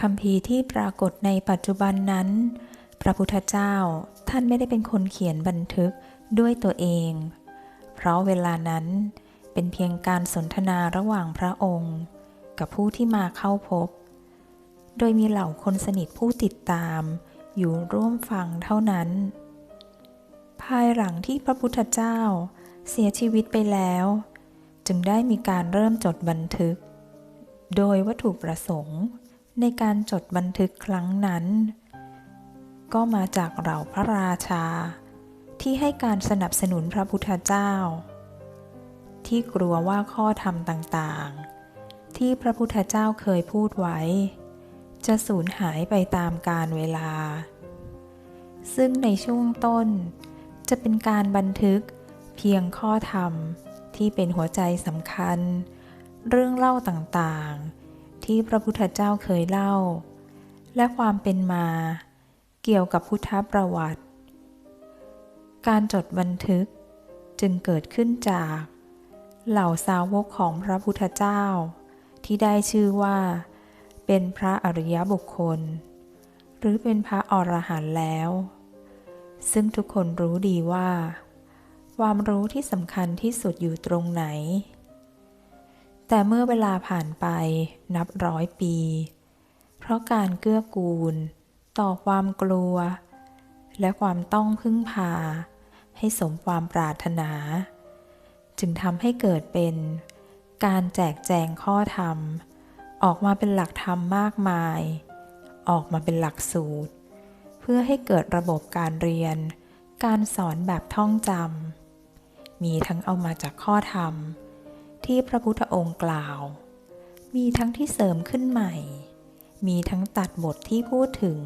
คำพีที่ปรากฏในปัจจุบันนั้น พระพุทธเจ้าท่านไม่ได้เป็นคนเขียนบันทึกด้วยตัวเอง เพราะเวลานั้นเป็นเพียงการสนทนาระหว่างพระองค์ กับผู้ที่มาเข้าพบ โดยมีเหล่าคนสนิทผู้ติดตาม อยู่ร่วมฟังเท่านั้น ภายหลังที่พระพุทธเจ้าเสียชีวิตไปแล้ว จึงได้มีการเริ่มจดบันทึก โดยวัตถุประสงค์ ในการจดบันทึกครั้งนั้น ก็มาจากเหล่าพระราชา ที่ให้การสนับสนุนพระพุทธเจ้า ที่กลัวว่าข้อธรรมต่างๆ ที่พระพุทธเจ้าเคยพูดไว้ จะสูญหายไปตามกาลเวลา ซึ่งในช่วงต้น จะเป็นการบันทึกเพียงข้อธรรมที่เป็นหัวใจสำคัญ เรื่องเล่าต่างๆ ที่พระพุทธเจ้าเคยเล่า และความเป็นมา เกี่ยวกับพุทธประวัติ การจดบันทึกจึงเกิดขึ้นจาก เหล่าสาวกของพระพุทธเจ้า ที่ได้ชื่อว่า เป็นพระอริยบุคคล หรือเป็นพระอรหันต์แล้ว ซึ่งทุกคนรู้ดีว่า ความรู้ที่สำคัญที่สุดอยู่ตรงไหน แต่เมื่อเวลาผ่านไปนับร้อยปี เพราะการเกื้อกูล ต่อความกลัว และความต้องพึ่งพา ให้สมความปรารถนา จึงทำให้เกิดเป็น การแจกแจงข้อธรรม ออกมาเป็นหลักธรรมมากมาย ออกมาเป็นหลักสูตร เพื่อให้เกิดระบบการเรียน การสอนแบบท่องจำมีทั้งเอามาจากข้อธรรม ที่พระพุทธองค์กล่าว มีทั้งที่เสริมขึ้นใหม่ มีทั้งตัดบทที่พูดถึง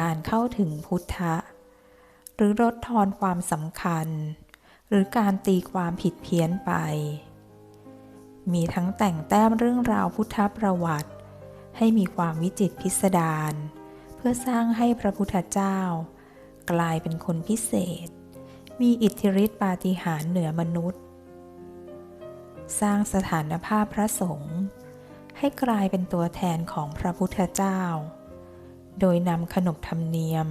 การเข้าถึงพุทธะ หรือลดทอนความสำคัญ หรือการตีความผิดเพี้ยนไป มีทั้งแต่งแต้มเรื่องราวพุทธประวัติ ให้มีความวิจิตพิสดารเพื่อสร้างให้พระพุทธเจ้า กลายเป็นคนพิเศษ มีอิทธิฤทธิปาฏิหาริย์เหนือมนุษย์ สร้างสถานภาพพระสงฆ์ให้กลายเป็นตัวแทนของพระพุทธเจ้า โดยนำขนบธรรมเนียม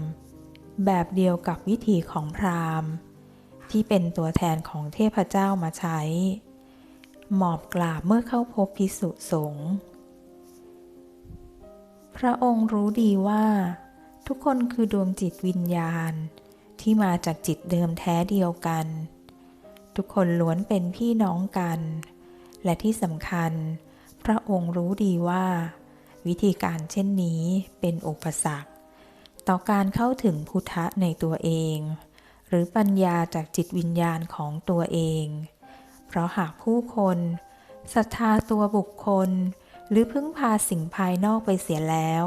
แบบเดียวกับวิธีของพราหมณ์ ที่เป็นตัวแทนของเทพเจ้ามาใช้ หมอบกราบเมื่อเข้าพบพิสุสงฆ์พระองค์รู้ดีว่า ทุกคนคือดวงจิตวิญญาณที่มาจากจิตเดิมแท้เดียวกัน ทุกคนล้วนเป็นพี่น้องกัน และที่สำคัญ พระองค์รู้ดีว่า วิธีการเช่นนี้เป็นอุปสรรค ต่อการเข้าถึงพุทธะในตัวเอง หรือปัญญาจากจิตวิญญาณของตัวเอง เพราะหากผู้คนศรัทธาตัวบุคคล หรือพึ่งพาสิ่งภายนอกไปเสียแล้ว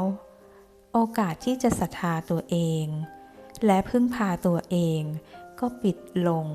โอกาสที่จะศรัทธาตัวเอง และพึ่งพาตัวเองก็ปิดลง